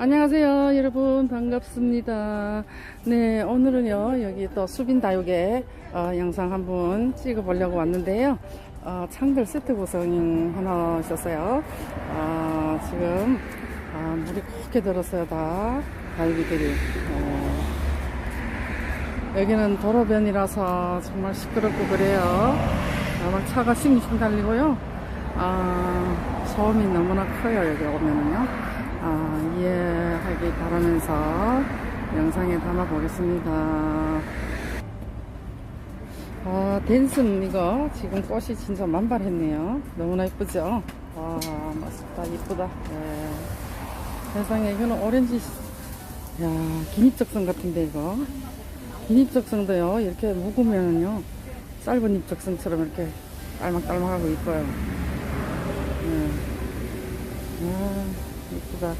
안녕하세요 여러분. 반갑습니다. 네 오늘은요 여기 또 수빈다육에 어, 영상 한번 찍어 보려고 왔는데요. 어, 창들 세트 구성 하나 있었어요. 어, 지금 아, 물이 곱게 들었어요 다. 다육이들이. 어, 여기는 도로변이라서 정말 시끄럽고 그래요. 아마 차가 싱싱 달리고요. 아, 소음이 너무나 커요 여기 오면은요 아, 이해하기 바라면서 영상에 담아 보겠습니다. 아, 댄슨 이거 지금 꽃이 진짜 만발했네요. 너무나 이쁘죠? 와, 멋있다, 이쁘다. 네. 세상에, 이거는 오렌지, 야, 긴잎적성 같은데, 이거. 긴잎적성도요, 이렇게 묵으면은요, 짧은 잎적성처럼 이렇게 딸막딸막하고 이뻐요. 네. 아. 이쁘다.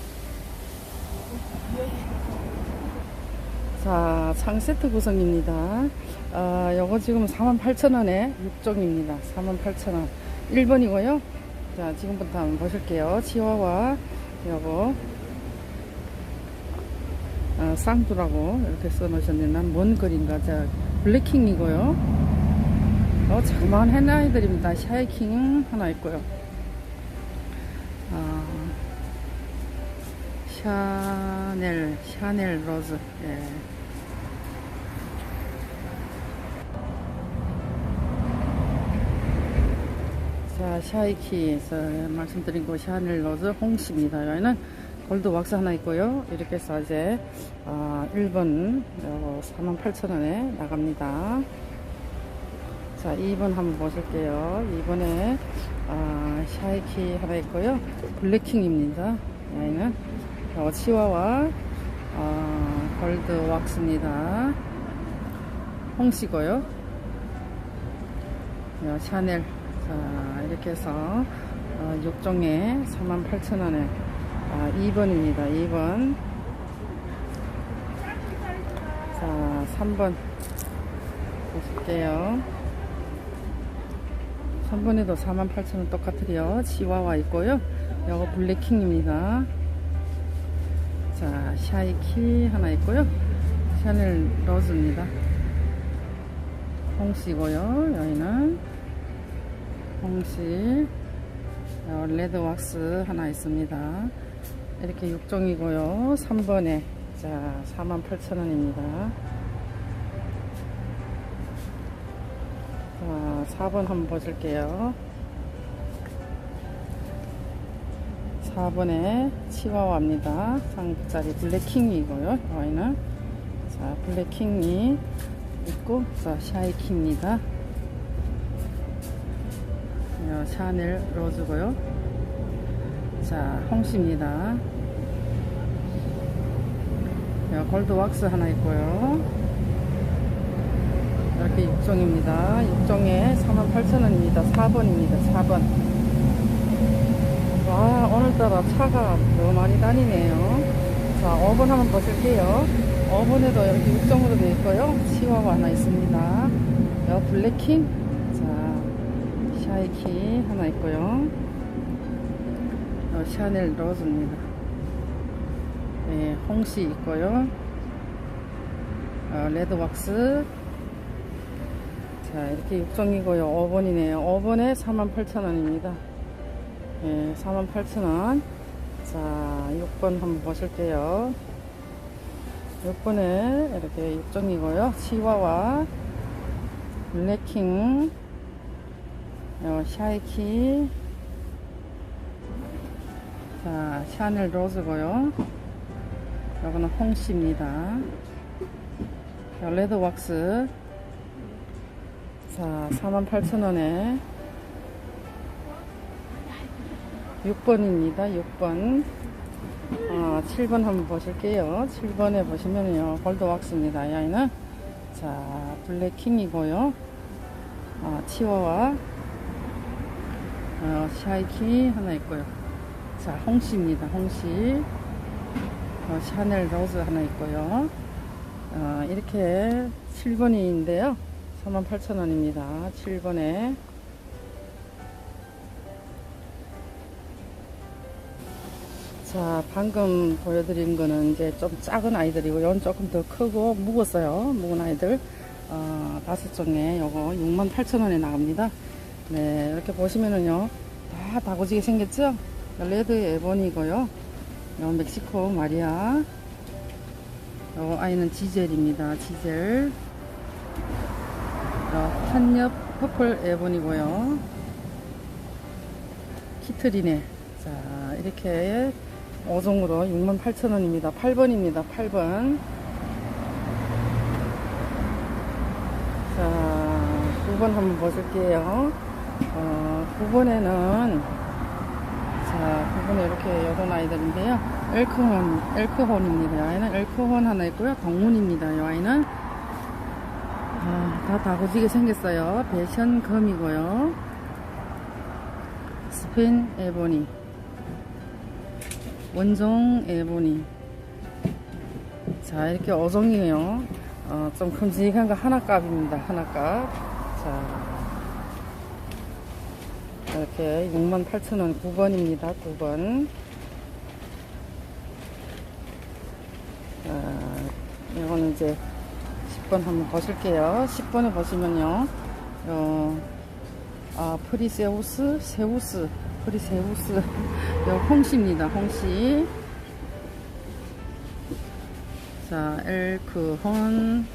자, 창 세트 구성입니다. 아, 요거 지금 48,000원에 6종입니다. 48,000원. 1번이고요. 자, 지금부터 한번 보실게요. 치와와 요거 아, 쌍두라고 이렇게 써놓으셨는데 난 뭔 글인가. 자, 블랙킹이고요. 어, 자그마한 해나이들입니다. 샤이킹 하나 있고요. 아, 샤넬, 샤넬 로즈. 예. 자, 샤이키에서 말씀드린 거 샤넬 로즈 홍시입니다. 여기는 골드 왁스 하나 있고요. 이렇게 해서 이제 아, 1번 48,000원에 나갑니다. 자, 2번 한번 보실게요. 2번에 아, 샤이키 하나 있고요. 블랙킹입니다. 여기는 어, 치와와 어, 골드 왁스입니다. 홍시고요. 어, 샤넬 자 이렇게 해서 어, 6종에 48,000원에 아, 2번입니다. 2번 자 3번 보실게요. 3번에도 48,000원 똑같으려 치와와 있고요. 이거 블랙킹입니다. 자, 샤이키 하나 있고요. 샤넬 로즈입니다. 홍시고요. 여기는 홍시 어, 레드 왁스 하나 있습니다. 이렇게 6종이고요. 3번에 자 48,000원입니다. 자 4번 한번 보실게요. 4번에 치와와입니다. 상자리 블랙킹이고요. 여기는 자 블랙킹이 있고 자 샤이키입니다. 어, 샤넬 로즈고요. 자 홍시입니다. 어, 골드 왁스 하나 있고요. 이렇게 6종입니다. 6종에 48,000원입니다. 4번입니다. 4번. 와, 오늘따라 차가 너무 많이 다니네요. 자, 5번 한번 보실게요. 5번에도 이렇게 6종으로 되어 있고요. 치와와 하나 있습니다. 여 블랙킹. 자, 샤이키 하나 있고요. 어, 샤넬 로즈입니다. 네, 홍시 있고요. 어, 레드 왁스. 자, 이렇게 6종이고요. 5번이네요. 5번에 48,000원입니다. 예, 48,000원. 자, 6번 한번 보실게요. 6번에 이렇게 6종이고요. 치와와, 블랙킹, 어, 샤이키, 자, 샤넬 로즈고요. 이거는 홍시입니다. 자, 레드 왁스. 자, 48,000원에 6번입니다. 6번. 아, 7번 한번 보실게요. 7번에 보시면요. 골드 왁스입니다. 이 아이는. 자, 블랙킹이고요. 아, 치와와 어, 샤이키 하나 있고요. 자, 홍시입니다. 홍시. 어, 샤넬 로즈 하나 있고요. 어, 이렇게 7번인데요. 48,000원입니다. 7번에 자, 방금 보여드린 거는 이제 좀 작은 아이들이고, 이건 조금 더 크고, 묵었어요. 묵은 아이들. 어, 다섯 종에 요거 68,000원에 나갑니다. 네, 이렇게 보시면은요, 다 다고지게 생겼죠? 레드 에본이고요. 요 멕시코 마리아. 요 아이는 지젤입니다. 지젤. 요 한엽 퍼플 에본이고요. 키트리네. 자, 이렇게 5종으로 68,000원입니다. 8번입니다. 8번. 자, 9번 한번 보실게요. 어, 9번에는, 자, 9번에 이렇게 여러 아이들인데요. 엘크혼, 엘크혼입니다. 이 아이는 엘크혼 하나 있고요. 동문입니다. 이 아이는. 아, 다 다고지게 생겼어요. 배션 검이고요. 스페인 에보니. 원종 에보니. 자, 이렇게 어종이에요. 어, 좀 큼직한 거 하나값입니다. 하나값. 자, 이렇게 68,000원 9번입니다. 9번. 자, 이거는 이제 10번 한번 보실게요. 10번에 보시면요. 어, 아, 프리세우스, 세우스, 프리세우스. 요 홍시입니다. 홍시. 자, 엘크혼,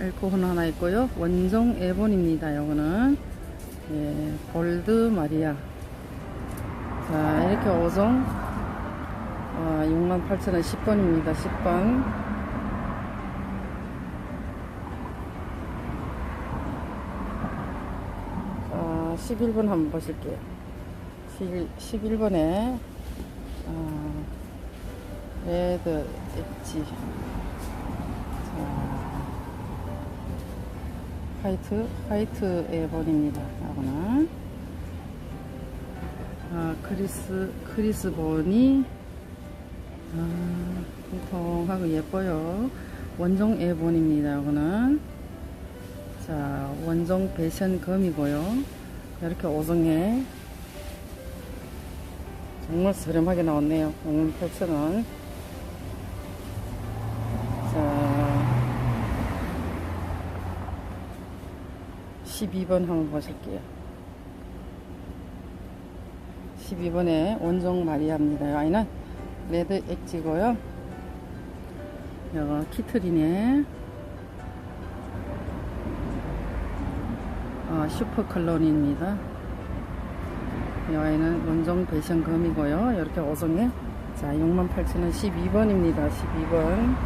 엘크혼 하나 있고요. 원종 에본입니다. 요거는. 예, 골드 마리아. 자, 이렇게 5종. 어, 68,000원 10번입니다. 10번. 자, 11번 한번 보실게요. 11, 11 번에, 어, 레드 엣지. 자, 화이트, 화이트 에본입니다. 이거는. 아, 크리스, 크리스본이, 아, 통통하고 예뻐요. 원종 에본입니다. 이거는. 자, 원종 배션 검이고요. 이렇게 5종에 정말 저렴하게 나왔네요. 58,000원. 자, 12번 한번 보실게요. 12번에 원종 마리아입니다. 이 아이는 레드 엑지고요. 이거 키트리네. 어, 슈퍼 컬러니입니다. 이 아이는 원종 배션 검이고요. 이렇게 5종에 자 68,000원 12번입니다. 12번.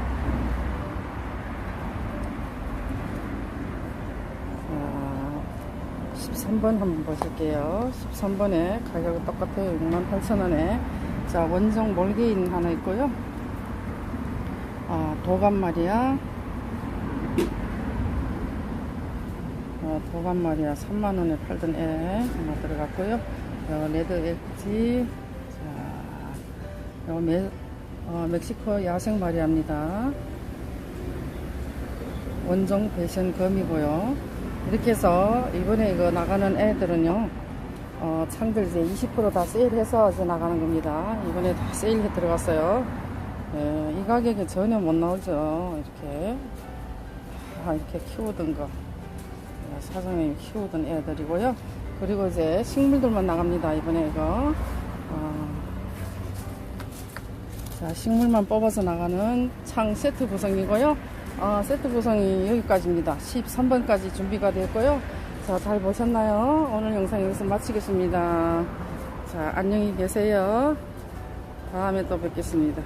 자 13번 한번 보실게요. 13번에 가격은 똑같아요. 68,000원에 자 원종 몰개인 하나 있고요. 아 도감 마리아 어, 도감 마리아 3만원에 팔던 애 하나 들어갔고요. 요 레드 엣지 자, 요 메, 어, 멕시코 야생 마리아입니다. 원종 배션 검이고요. 이렇게 해서 이번에 이거 나가는 애들은요. 어, 창들 이제 20%다 세일해서 이제 나가는 겁니다. 이번에 다 세일해 들어갔어요. 예, 이 가격에 전혀 못 나오죠. 이렇게 다 이렇게 키우던 거. 사장님이 키우던 애들이고요. 그리고 이제 식물들만 나갑니다. 이번에 이거. 어, 자, 식물만 뽑아서 나가는 창 세트 구성이고요. 어, 세트 구성이 여기까지입니다. 13번까지 준비가 됐고요. 자, 잘 보셨나요? 오늘 영상 여기서 마치겠습니다. 자, 안녕히 계세요. 다음에 또 뵙겠습니다.